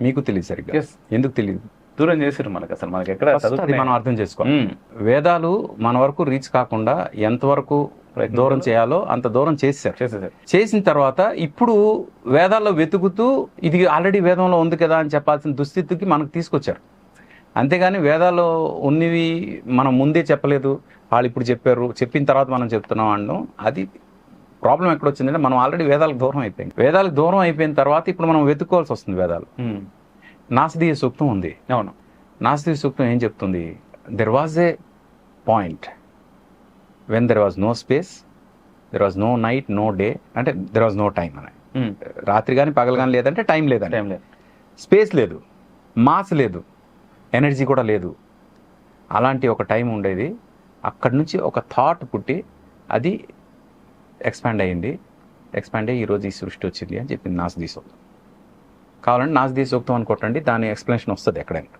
మీకు తెలియదు సరిగ్గా. ఎందుకు తెలియదు? దూరం చేసారు మనకి అసలు. మనకి ఎక్కడ అది మనం అర్థం చేసుకోవాలి. మ్మ్. వేదాలు మన వరకు రీచ్ కాకుండా ఎంతవరకు దూరం చేయాలో అంత దూరం చేశారు చేసేసారు. చేసిన తర్వాత ఇప్పుడు వేదాల్లో వెతుకుతూ ఇది ఆల్రెడీ వేదంలో ఉంది కదా అని చెప్పాల్సిన దుస్థితికి మనకు తీసుకొచ్చారు. అంతేగాని వేదాల్లో ఉన్నవి మనం ముందే చెప్పలేదు. వాళ్ళు ఇప్పుడు చెప్పారు చెప్పిన తర్వాత మనం చెప్తున్నాం అనడం అది ప్రాబ్లం ఎక్కడ వచ్చిందంటే మనం ఆల్రెడీ వేదాలకు దూరం అయిపోయింది వేదాలకు దూరం అయిపోయిన తర్వాత ఇప్పుడు మనం వెతుక్కోవాల్సి వస్తుంది వేదాలు. నాసదీయ సూక్తం ఉంది. అవును. నాస్తిక సూక్తం ఏం చెప్తుంది? There was a point when there was no space there was no night no day అంటే దెర్ వాజ్ నో టైం అని. రాత్రి కానీ పగలు కానీ లేదంటే టైం లేదండి టైం లేదు. స్పేస్ లేదు. మాస్ లేదు. ఎనర్జీ కూడా లేదు. అలాంటి ఒక టైం ఉండేది. అక్కడి నుంచి ఒక థాట్ పుట్టి అది ఎక్స్పాండ్ అయ్యింది. ఎక్స్పాండ్ అయ్యి ఈరోజు ఈ సృష్టి వచ్చింది అని చెప్పింది నాసదీ సూక్తం. కావాలంటే నాసదీ సూక్తం అని కొట్టండి దాని ఎక్స్ప్లెనేషన్ వస్తుంది ఎక్కడైనా.